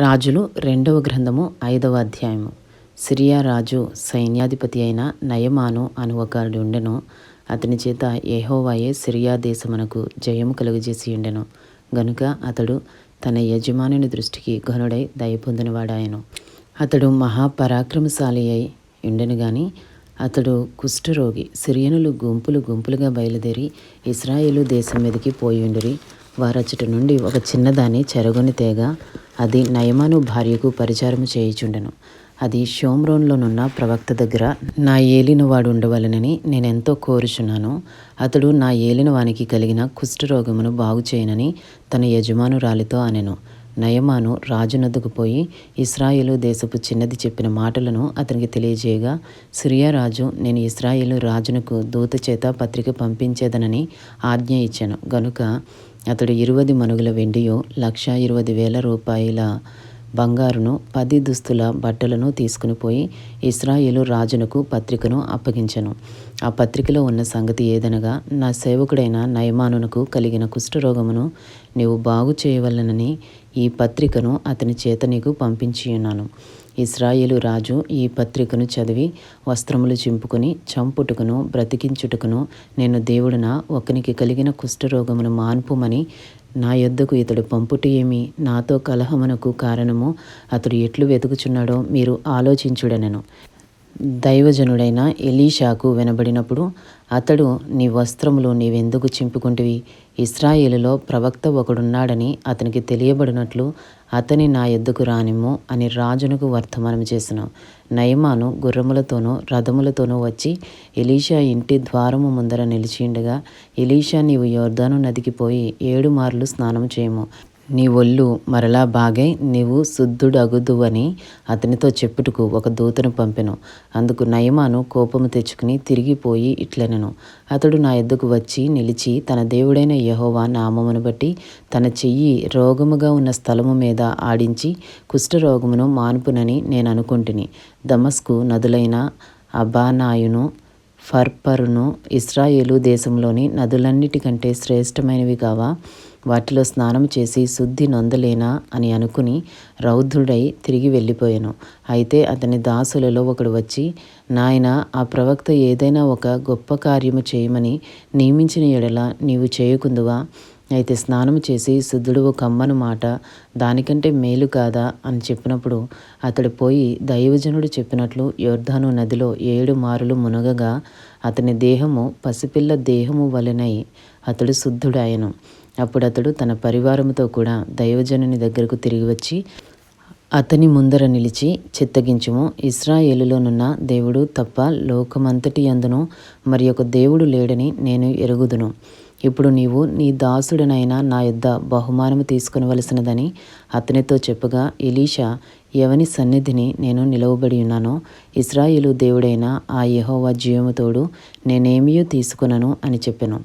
రాజులు రెండవ గ్రంథము ఐదవ అధ్యాయము. సిరియా రాజు సైన్యాధిపతి అయిన నయమాను అను ఒకడు ఉండెను అతని చేత ఏహోవాయే సిరియా దేశమునకు జయము కలుగజేసి ఉండెను గనుక అతడు తన యజమానుని దృష్టికి ఘనుడై దయ పొందినవాడాయను అతడు మహాపరాక్రమశాలి అయి ఉండెను గాని అతడు కుష్ఠరోగి సిరియనులు గుంపులు గుంపులుగా బయలుదేరి ఇస్రాయేలు దేశం మీదకి పోయిండిరి. వారచ్చటి నుండి ఒక చిన్నదాన్ని చెరగొని తేగ అది నయమాను భార్యకు పరిచారము చేయుచుండెను. అది షోమ్రోన్లోనున్న ప్రవక్త దగ్గర నా ఏలిన వాడు ఉండవలనని నేనెంతో కోరుచున్నాను. అతడు నా ఏలిన వానికి కలిగిన కుష్ఠరోగమును బాగు చేయనని తన యజమానురాలితో అనెను. నయమాను రాజునద్దుకు పోయి ఇస్రాయేలు దేశపు చిన్నది చెప్పిన మాటలను అతనికి తెలియజేయగా సిరియా రాజు నేను ఇస్రాయేలు రాజునకు దూత చేత పత్రిక పంపించేదనని ఆజ్ఞ ఇచ్చాను. గనుక అతడు ఇరువది మనుగుల వెండియో లక్ష ఇరవై వేల రూపాయల బంగారును పది దుస్తుల బట్టలను తీసుకుని పోయి ఇస్రాయేలు రాజునకు పత్రికను అప్పగించను. ఆ పత్రికలో ఉన్న సంగతి ఏదనగా నా సేవకుడైన నయమానునకు కలిగిన కుష్ఠరోగమును నీవు బాగు చేయవలనని ఈ పత్రికను అతని చేత నీకు పంపించి ఇస్రాయేలు రాజు ఈ పత్రికను చదివి వస్త్రములు చింపుకొని చంపుటకును బ్రతికించుటకును నేను దేవుడున? ఒకనికి కలిగిన కుష్ఠరోగమును మాన్పుమని నా యొద్దకు ఇతడు పంపుటి ఏమి? నాతో కలహమునకు కారణము అతడు ఎట్లు వెతుకుచున్నాడో మీరు ఆలోచించుడనెను. దైవజనుడైన ఎలీషాకు వినబడినప్పుడు అతడు నీ వస్త్రములు నీవెందుకు చింపుకుంటివి? ఇస్రాయేలులో ప్రవక్త ఒకడున్నాడని అతనికి తెలియబడినట్లు అతని నా ఎద్దుకు రానిమ్ము అని రాజునకు వర్తమానం చేసిన నయమాను గుర్రములతోనూ రథములతోనూ వచ్చి ఎలీషా ఇంటి ద్వారము ముందర నిలిచిండగా ఎలీషా నీవు యోర్ధాను నదికి పోయి ఏడు మార్లు స్నానం చేయము. నీ ఒళ్ళు మరలా బాగై నీవు శుద్ధుడగుదువని అతనితో చెప్పుటకు ఒక దూతను పంపెను. అందుకు నయమాను కోపము తెచ్చుకుని తిరిగిపోయి ఇట్లనెను. అతడు నా ఎద్దుకు వచ్చి నిలిచి తన దేవుడైన యహోవా నామమును బట్టి తన చెయ్యి రోగముగా ఉన్న స్థలము మీద ఆడించి కుష్ఠరోగమును మాన్పునని నేను అనుకుంటుని దమస్కు నదులైన అబానాయును ఫర్పరును ఇస్రాయేలు దేశంలోని నదులన్నిటికంటే శ్రేష్టమైనవి కావా? వాటిలో స్నానం చేసి శుద్ధి నొందలేనా అని అనుకుని రౌద్రుడై తిరిగి వెళ్ళిపోయాను. అయితే అతని దాసులలో ఒకడు వచ్చి నాయన ఆ ప్రవక్త ఏదైనా ఒక గొప్ప కార్యము చేయమని నియమించిన ఎడల నీవు చేయకుందువా? అయితే స్నానం చేసి శుద్ధుడు కమ్మను మాట దానికంటే మేలు కాదా అని చెప్పినప్పుడు అతడు పోయి దైవజనుడు చెప్పినట్లు యోర్ధాను నదిలో ఏడు మారులు మునగగా అతని దేహము పసిపిల్ల దేహము వలెనై అతడు శుద్ధుడాయను అప్పుడు అతడు తన పరివారముతో కూడా దైవజనుని దగ్గరకు తిరిగి వచ్చి అతని ముందర నిలిచి చిత్తగించుము. ఇస్రాయేలులోనున్న దేవుడు తప్ప లోకమంతటి అందును మరి ఒక దేవుడు లేడని నేను ఎరుగుదును. ఇప్పుడు నీవు నీ దాసుడనైన నా యొద్ద బహుమానము తీసుకునవలసినదని అతనితో చెప్పగా ఎలీషా ఎవని సన్నిధిని నేను నిలవబడి ఉన్నానో? ఇస్రాయేలు దేవుడైన ఆ యహోవా జీవముతోడు నేనేమియో తీసుకునను అని చెప్పాను.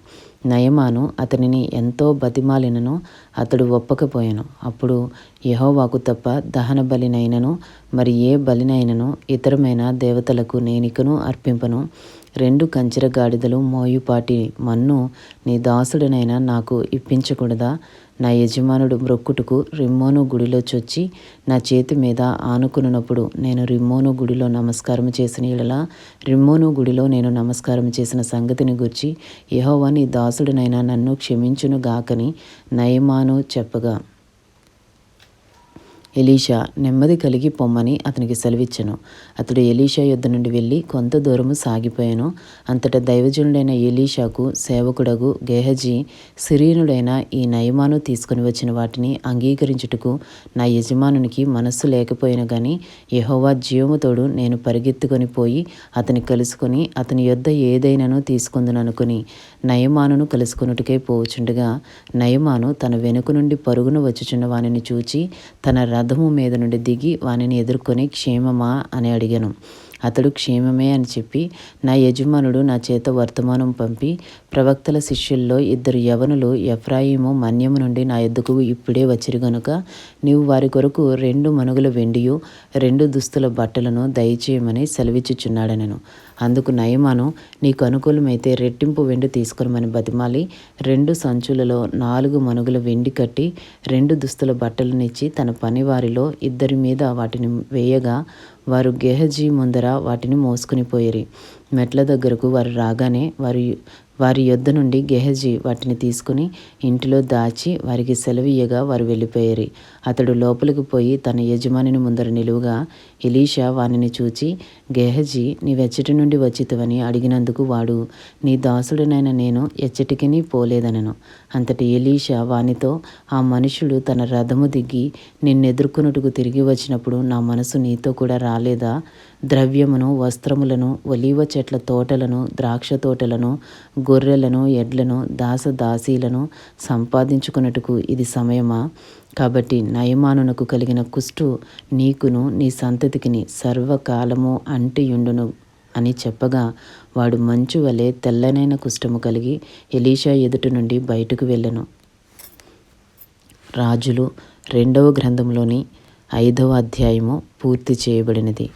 నయమాను అతనిని ఎంతో బతిమాలినను అతడు ఒప్పకపోయాను. అప్పుడు యహోవాకు తప్ప దహన బలినైనను మరి ఏ బలినైనను ఇతరమైన దేవతలకు నేనికను అర్పింపను. రెండు కంచెర గాడిదలు మోయుపాటి మన్ను నీ దాసుడనైనా నాకు ఇప్పించకూడదా? నా యజమానుడు మ్రొక్కుటకు రిమ్మోను గుడిలో చొచ్చి నా చేతి మీద ఆనుకున్నప్పుడు నేను రిమ్మోను గుడిలో నమస్కారం చేసిన ఇడలా రిమ్మోను గుడిలో నేను నమస్కారం చేసిన సంగతిని గుర్చి యహోవా నీ దాసుడినైనా నన్ను క్షమించును గాకని నయమాను చెప్పగా. ఎలీషా నెమ్మది కలిగి పొమ్మని అతనికి సెలవిచ్చను. అతడు ఎలీషా యుద్ధ నుండి వెళ్ళి కొంత దూరము సాగిపోయాను. అంతటా దైవజనుడైన ఎలీషాకు సేవకుడగు గేహజీ సిరీనుడైన ఈ నయమాను తీసుకుని వచ్చిన వాటిని అంగీకరించుటకు నా యజమానునికి మనస్సు లేకపోయినా కానీ యహోవా జీవముతోడు నేను పరిగెత్తుకొని పోయి అతని కలుసుకొని అతని యొద్ద ఏదైనాను తీసుకుందుననుకుని నయమానును కలుసుకొనుటకే పోవచుండగా నయమాను తన వెనుక నుండి పరుగున వచ్చుచున్న వానిని చూచి తన రథము మీద నుండి దిగి వానిని ఎదుర్కొని క్షేమమా అని అడిగాను. అతడు క్షేమమే అని చెప్పి నా యజమానుడు నా చేత వర్తమానం పంపి ప్రవక్తల శిష్యుల్లో ఇద్దరు యవనులు ఎఫ్రాయిము మన్యము నుండి నా ఎద్దుకు ఇప్పుడే వచ్చిరు గనుక నీవు వారి కొరకు రెండు మనుగుల వెండియు రెండు దుస్తుల బట్టలను దయచేయమని సెలవిచ్చుచున్నాడనను. అందుకు నయమాను నీకు అనుకూలమైతే రెట్టింపు వెండి తీసుకురమని బతిమాలి రెండు సంచులలో నాలుగు మనుగుల వెండి కట్టి రెండు దుస్తుల బట్టలనిచ్చి తన పనివారిలో ఇద్దరి మీద వాటిని వేయగా వారు గేహజీ ముందర వాటిని మోసుకుని పోయిరి. మెట్ల దగ్గరకు వారు రాగానే వారి వారి యొద్ద నుండి గెహజీ వాటిని తీసుకుని ఇంటిలో దాచి వారికి సెలవీయగా వారు వెళ్ళిపోయారు. అతడు లోపలికి పోయి తన యజమానిని ముందర నిలువుగా ఎలీషా వానిని చూచి గెహజీ నీవెచ్చటి నుండి వచ్చితవని అడిగినందుకు వాడు నీ దాసుడినైన నేను ఎచ్చటికిని పోలేదనను. అంతటి ఎలీషా వానితో ఆ మనుషుడు తన రథము దిగి నిన్నెదుర్కొనుటకు తిరిగి వచ్చినప్పుడు నా మనసు నీతో కూడా రాలేదా? ద్రవ్యమును వస్త్రములను ఒలీవ చెట్ల తోటలను ద్రాక్ష తోటలను గొర్రెలను ఎడ్లను దాసదాసీలను సంపాదించుకున్నట్టుకు ఇది సమయమా? కాబట్టి నయమానునకు కలిగిన కుష్టు నీకును నీ సంతతికిని సర్వకాలము అంటియుండును అని చెప్పగా వాడు మంచు వలె తెల్లనైన కుష్టము కలిగి ఎలీషా ఎదుటి నుండి బయటకు వెళ్ళను. రాజులు రెండవ గ్రంథంలోని ఐదవ అధ్యాయము పూర్తి చేయబడినది.